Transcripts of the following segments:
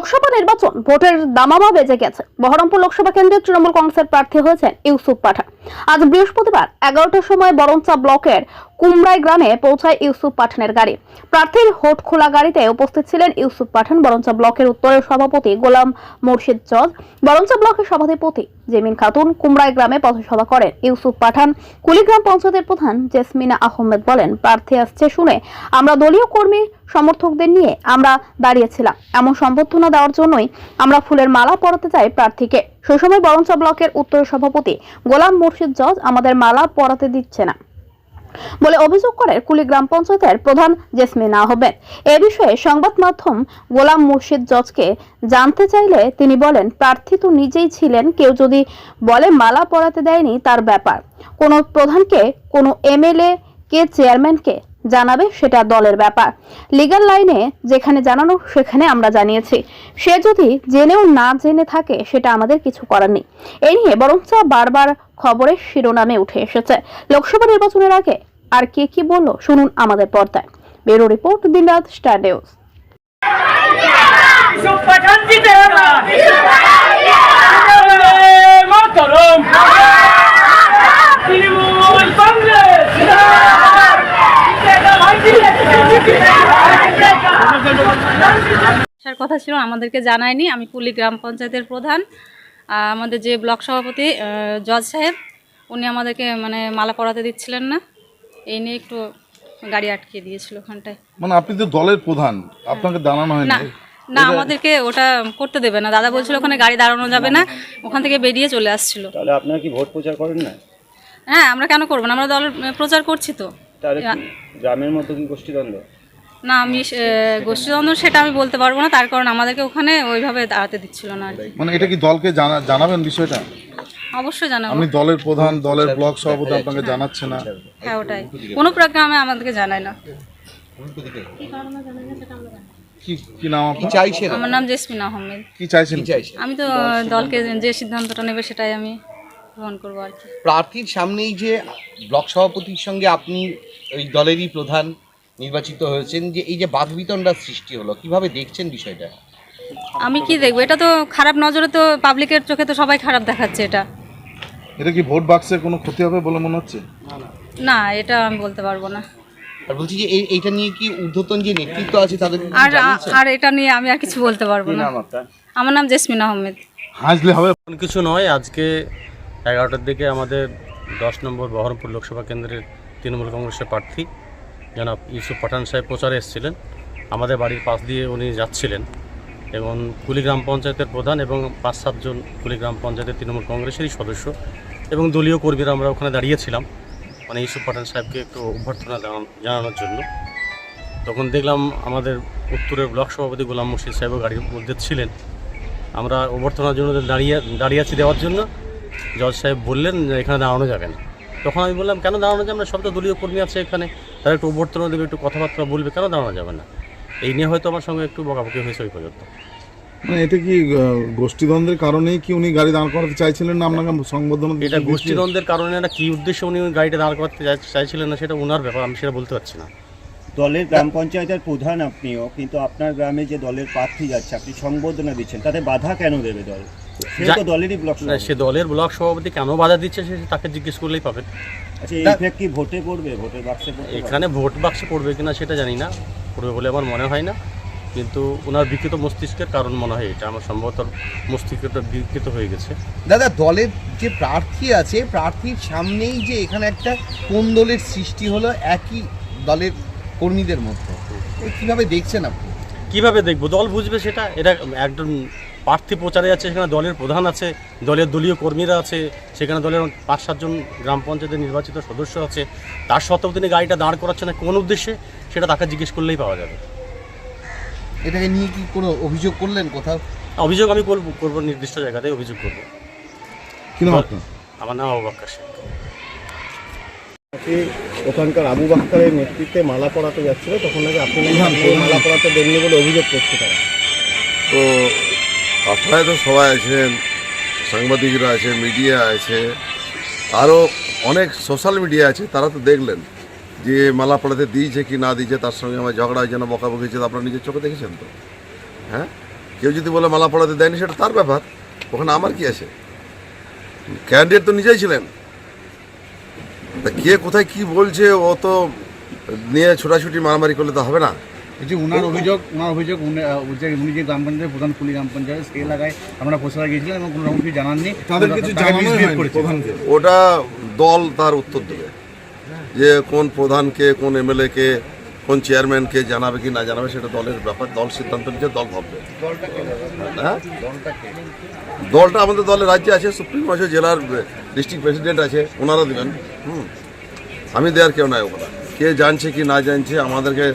লোকসভা নির্বাচন ভোটের দামামা বেজে গেছে। বহরমপুর লোকসভা কেন্দ্রের তৃণমূল কংগ্রেসের প্রার্থী হয়েছেন ইউসুফ পাঠান আজ বৃহস্পতিবার এগারোটার সময় বরঞ্চা ব্লকের কুমরাই গ্রামে পৌঁছায় ইউসুফ পাঠানের গাড়ি। প্রার্থীর হোট খোলা গাড়িতে উপস্থিত ছিলেন ইউসুফ পাঠান, বরঞ্চা ব্লকের উত্তরের সভাপতি গোলাম মুর্শিদ জজ, বরঞ্চা ব্লকের সভাধিপতি জেমিন খাতুন কুমরাই গ্রামে পথসভা করেন। ইউসুফ পাঠান কুলিগ্রাম পঞ্চায়েতের প্রধান জেসমিনা আহমেদ বলেন, প্রার্থী আসছে শুনে আমরা দলীয় কর্মী, সমর্থকদের নিয়ে আমরা দাঁড়িয়েছিলাম। এমন সম্বর্ধনা দেওয়ার জন্যই আমরা ফুলের মালা পরাতে চাই প্রার্থীকে। সেই সময় বরঞ্চা ব্লকের উত্তর সভাপতি গোলাম মুর্শিদ জজ আমাদের মালা পরাতে দিচ্ছে না। বলে অভিযোগ করে কুলিগ্রাম পঞ্চায়েতের প্রধান জেসমিন আহমেদ এ বিষয়ে সংবাদ মাধ্যম গোলাম মুর্শিদ জজকে জানতে চাইলে তিনি বলেন, প্রার্থী তো নিজেই ছিলেন, কেউ যদি বলে মালা পরাতে দেয়নি তার ব্যাপার। কোনো প্রধানকে, কোনো এমএলএ কে, চেয়ারম্যানকে জানাবে সেটা দলের ব্যাপার। লিগাল লাইনে যেখানে জানানো সেখানে আমরা জানিয়েছি। সে যদি জেনেও না জেনে থাকে, সেটা আমাদের কিছু করার নেই। এই নিয়ে বরঞ্চ বারবার খবরের শিরোনামে উঠে এসেছে। লোকসভা নির্বাচনের আগে আর কে কি বলল শুনুন আমাদের পর্দায়। ব্যুরো রিপোর্ট দিনরাত স্টার নিউজ। কথা ছিল, আমাদেরকে জানায়নি। আমি কুলি গ্রাম পঞ্চায়েতের প্রধান। আমাদের যে ব্লক সভাপতি জজ সাহেব উনি আমাদেরকে মানে মালা পরাতে দিচ্ছিলেন না। এই নিয়ে একটু গাড়ি আটকে দিয়েছিল ওখানটায়। মানে আপনি তো দলের প্রধান আপনাকে জানানো হয়নি। না না আমাদেরকে ওটা করতে দেবে না। দাদা বলছিল ওখানে গাড়ি দাঁড়ানো যাবে না ওখান থেকে বেরিয়ে চলে আসছিল। তাহলে আপনারা কি ভোট প্রচার করেন না? হ্যাঁ আমরা কেন করব না? আমরা দলের প্রচার করছি তো। তাহলে গ্রামের মধ্যে কি গোষ্ঠীদ্বন্দ্ব? না আমি আহ, গোষ্ঠীদ্বন্দ্ব সেটা আমি বলতে পারব না তার কারণ আমাদেরকে ওখানে ওইভাবে দাঁড়াতে দিচ্ছিল না আর কি। মানে এটা কি দলকে জানা জানাবেন বিষয়টা? অবশ্যই জানাব। আপনি দলের প্রধান দলের ব্লক সভাপতি আপনাকে জানাচ্ছে না? হ্যাঁ ওটাই। কোনো প্রোগ্রামে আমাদেরকে জানায় না। কি কি নাম আপনার? চাইছেন? আমার নাম জেসমিন আহমেদ। কি চাইছেন? চাইছেন? আমি তো দলকে যে সিদ্ধান্তটা নেবে সেটাই আমি গ্রহণ করব আর কি। প্রার্থীর সামনেই যে ব্লক সভাপতির সঙ্গে আপনি ওই দলেরই প্রধান নির্বাচিত হয়েছেন যে এই যে বাদবিতণ্ডার সৃষ্টি হলো কীভাবে দেখছেন বিষয়টা? আমি কি দেখব? এটা তো খারাপ নজরে তো পাবলিকের চোখে তো সবাই খারাপ দেখাচ্ছে এটা। এটা কি ভোট বাক্সে কোনো ক্ষতি হবে বলে মনে হচ্ছে? না এটা আমি বলতে পারব না। আর বলছি যে এই এইটা নিয়ে কি ঊর্ধ্বতন যে নেতৃত্ব আছে তাদের আর আর এটা নিয়ে আমি আর কিছু বলতে পারব না। আমার নাম জেসমিন আহমেদ। হাসলে হবে। এমন কিছু নয় আজকে এগারোটার দিকে আমাদের দশ নম্বর বহরমপুর লোকসভা কেন্দ্রের তৃণমূল কংগ্রেসের প্রার্থী জনাব ইউসুফ পাঠান সাহেব প্রচারে এসেছিলেন। আমাদের বাড়ির পাশ দিয়ে উনি যাচ্ছিলেন এবং কুলিগ্রাম পঞ্চায়েতের প্রধান এবং পাঁচ সাতজন কুলিগ্রাম পঞ্চায়েতের তৃণমূল কংগ্রেসেরই সদস্য এবং দলীয় কর্মীরা আমরা ওখানে দাঁড়িয়েছিলাম মানে ইউসুফ পাঠান সাহেবকে একটু অভ্যর্থনা জানান- জানানোর জন্য। তখন দেখলাম আমাদের উত্তরের ব্লক সভাপতি গোলাম মুর্শিদ সাহেবও গাড়ির মধ্যে ছিলেন। আমরা অভ্যর্থনার জন্য দাঁড়িয়ে দাঁড়িয়ে আছি দেওয়ার জন্য। জজ সাহেব বললেন, এখানে দাঁড়ানো যাবে না। তখন আমি বললাম, কেন দাঁড়ানো যাবে না? সব তো দলীয় কর্মী আছে এখানে। তারা একটু অভ্যর্থনা দেবে একটু কথাবার্তা বলবে কেন দাঁড়ানো যাবে না? এই নিয়ে হয়তো আমার সঙ্গে একটু বকাবকি হয়েছে ওই পর্যন্ত। মানে এটা কি গোষ্ঠীদ্বন্দ্বের কারণেই কি উনি গাড়ি দাঁড় করাতে চাইছিলেন না আপনাকে সংবর্ধনা এটা গোষ্ঠীদ্বন্দ্বের কারণে না কী উদ্দেশ্যে উনি গাড়িটা দাঁড় করাতে চাইছিলেন না সেটা ওনার ব্যাপার আমি সেটা বলতে পারছি না। দলের গ্রাম পঞ্চায়েতের প্রধান আপনিও কিন্তু আপনার গ্রামে যে দলের প্রার্থী যাচ্ছে আপনি সংবর্ধনা দিচ্ছেন তাতে বাধা কেন দেবে দল? সে দলের ব্লক সভাপতি কেন বাধা দিচ্ছে সে তাকে জিজ্ঞেস করলেই পাবেন। আচ্ছা এই ইফেক্ট কি ভোটে পড়বে? ভোটের বাক্সে এখানে ভোট বাক্সে পড়বে কিনা সেটা জানি না পড়বে বলে আমার মনে হয় না। কিন্তু ওনার বিকৃত মস্তিষ্কের কারণ মনে হয় এটা আমার সম্ভবত মস্তিষ্কটা বিকৃত হয়ে গেছে। দাদা দলের যে প্রার্থী আছে প্রার্থীর সামনেই যে এখানে একটা কোন দলের সৃষ্টি হলো একই দলের কর্মীদের মধ্যে? কীভাবে দেখছেন আপনি? কীভাবে দেখব? দল বুঝবে সেটা এটা একজন প্রার্থী প্রচারে আছে সেখানে দলের প্রধান আছে দলের দলীয় কর্মীরা আছে সেখানে দলের পাঁচ সাতজন গ্রাম পঞ্চায়েতের নির্বাচিত সদস্য আছে। তার সত্ত্বেও তিনি গাড়িটা দাঁড় করাচ্ছেন না কোন উদ্দেশ্যে? সেটা তাকে জিজ্ঞেস করলেই পাওয়া যাবে। এটাকে নিয়ে কি কোনো অভিযোগ করলেন কোথাও? অভিযোগ আমি করব করব নির্দিষ্ট জায়গাতে অভিযোগ করব। নাম আমার নাম অবাক্কা শেখ ওখানকার আবু বাক্তারের নেতৃত্বে মালা পড়াতে যাচ্ছিল তখন নাকি আপনি মালা পড়াতে দেননি বলে অভিযোগ করছে তারা। তো আপনারা তো সবাই আছেন, সাংবাদিকরা আছে মিডিয়া আছে আরও অনেক সোশ্যাল মিডিয়া আছে, তারা তো দেখলেন যে মালা পড়াতে দিয়েছে কি না দিয়েছে, তার সঙ্গে আমার ঝগড়া হয়েছে না বকা বকেছে আপনারা নিজের চোখে দেখেছেন তো? হ্যাঁ? কেউ যদি বলে মালা পড়াতে দেয়নি, সেটা তার ব্যাপার, ওখানে আমার কি আছে? ক্যান্ডিডেট তো নিজেই ছিলেন। তা কে কোথায় কি বলছে, ও তো নিয়ে ছোটাছুটি মারামারি করলে তো হবে না। যে উনার অভিযোগ উনার অভিযোগ উনি যে উনি যে গ্রাম পঞ্চায়েতের প্রধান কুলি গ্রাম পঞ্চায়েত সেই এলাকায় আমরা প্রচারে গিয়েছিলাম এবং কোনো রকম কিছু জানাননি ওটা দল তার উত্তর দেবে। যে কোন প্রধানকে কোন এমএলএ কে কোন চেয়ারম্যানকে জানাবে কি না জানাবে সেটা দলের ব্যাপার দল সিদ্ধান্ত নিচ্ছে দল ভাববে। হ্যাঁ? দলটা আমাদের দলের রাজ্যে আছে সুপ্রিম আছে জেলার ডিস্ট্রিক্ট প্রেসিডেন্ট আছে ওনারা দেবেন। হুম। আমি দেওয়ার কেউ নাই ওগুলো কে জানছে কি না জানছে আমাদেরকে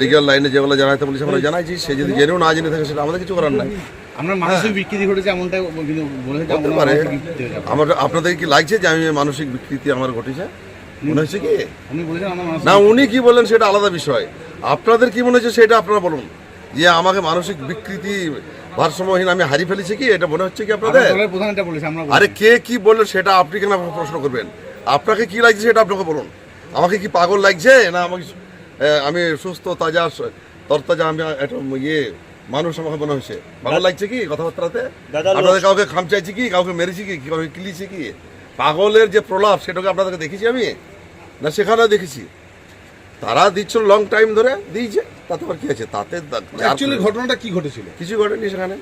লিগাল লাইনে যেগুলো জানাতে বলেছে আমরা জানাইছি সে যদি জেনেও না জেনে থাকে সেটা আমাদের কিছু করার নাই। আমরা মানসিক বিকৃতি ঘটেছে কিন্তু হতে আমরা পারে। আপনাদের কি লাগছে যে আমি মানসিক বিকৃতি আমার ঘটেছে? মনে হচ্ছে কি? না উনি কি বললেন সেটা আলাদা বিষয়। আপনাদের কি মনে হচ্ছে সেটা আপনারা বলুন। যে আমাকে মানসিক বিকৃতি ভারসাম্যহীন আমি হারিয়ে ফেলেছি কি? এটা মনে হচ্ছে কি আপনাদের? আরে কে কি বললেন সেটা আপনি কেন প্রশ্ন করবেন? আপনাকে কি লাগছে সেটা আপনাকে বলুন। আমাকে কি পাগল লাগছে? না আমাকে আমি সুস্থ তাজা তরতাজা আমি একটা ইয়ে মানুষ আমাকে মনে হচ্ছে ভালো লাগছে কি কথাবার্তাতে? আপনাদের কাউকে খামচাইছি কি? কাউকে মেরেছি কি? কাউকে কিলিছি কি? পাগলের যে প্রলাপ সেটাকে আপনাদেরকে দেখেছি আমি? না সেখানেও দেখেছি। তারা দিচ্ছিল লং টাইম ধরে দিয়েছে। তাতে আবার কি আছে তাতে অ্যাকচুয়ালি ঘটনাটা কি ঘটেছিল? কিছু ঘটেনি সেখানে।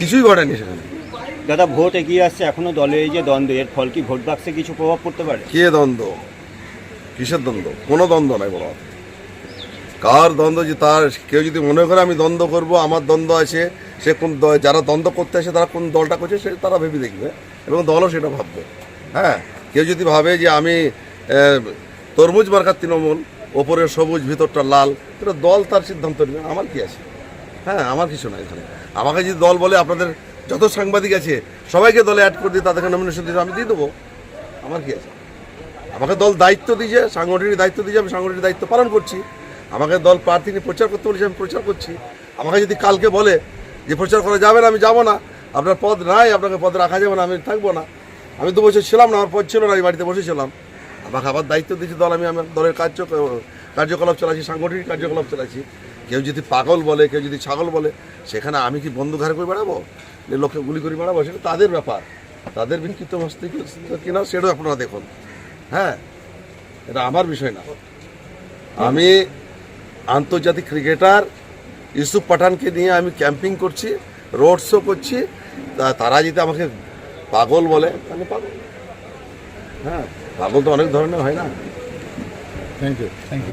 কিছুই ঘটেনি সেখানে। দাদা ভোট এগিয়ে আসছে এখনও দলে এই যে দ্বন্দ্ব এর ফল কি ভোট বাক্সে কিছু প্রভাব পড়তে পারে? কে দ্বন্দ্ব? কিসের দ্বন্দ্ব? কোনো দ্বন্দ্ব নাই বলো কার দ্বন্দ্ব যে তার? কেউ যদি মনে করে আমি দ্বন্দ্ব করব, আমার দ্বন্দ্ব আছে, সে কোন যারা দ্বন্দ্ব করতে আসে, তারা কোন দলটা করছে, সে তারা ভেবে দেখবে এবং দলও সেটা ভাববে। হ্যাঁ? কেউ যদি ভাবে যে আমি তরমুজ মার্কার তৃণমূল, ওপরে সবুজ, ভিতরটা লাল এটা দল তার সিদ্ধান্ত নেবে, আমার কি আছে? হ্যাঁ আমার কিছু নাই এখানে। আমাকে যদি দল বলে আপনাদের যত সাংবাদিক আছে, সবাইকে দলে অ্যাড করে দিয়ে তাদেরকে নমিনেশন দিতে আমি দিয়ে দেবো। আমার কি আছে? আমাকে দল দায়িত্ব দিয়েছে সাংগঠনিক দায়িত্ব দিয়েছে আমি সাংগঠনিক দায়িত্ব পালন করছি, আমাকে দল প্রার্থী নিয়ে প্রচার করতে বলেছে, আমি প্রচার করছি। আমাকে যদি কালকে বলে যে প্রচার করা যাবে না, আমি যাব না, আপনার পদ নাই, আপনাকে পদ রাখা যাবে না, আমি থাকব না। আমি দু বছর ছিলাম না, আমার পদ ছিল না, আমি বাড়িতে বসেছিলাম আমাকে আবার দায়িত্ব দিয়েছে দল, আমি আমার দলের কার্য কার্যকলাপ চালাচ্ছি, সাংগঠনিক কার্যকলাপ চালাচ্ছি। কেউ যদি পাগল বলে, কেউ যদি ছাগল বলে, সেখানে আমি কি বন্ধু ঘাড়ে করে বেড়াবো? লোককে গুলি করে বেড়াবো? সেটা তাদের ব্যাপার। তাদের বিকৃত মস্তিষ্ক কিনা সেটাও আপনারা দেখুন। হ্যাঁ এটা আমার বিষয় না। আমি আন্তর্জাতিক ক্রিকেটার ইউসুফ পাঠানকে নিয়ে আমি ক্যাম্পিং করছি, রোড শো করছি তারা যদি আমাকে পাগল বলে, তাহলে পাগল। হ্যাঁ পাগল তো অনেক ধরনের হয় না। Thank you thank you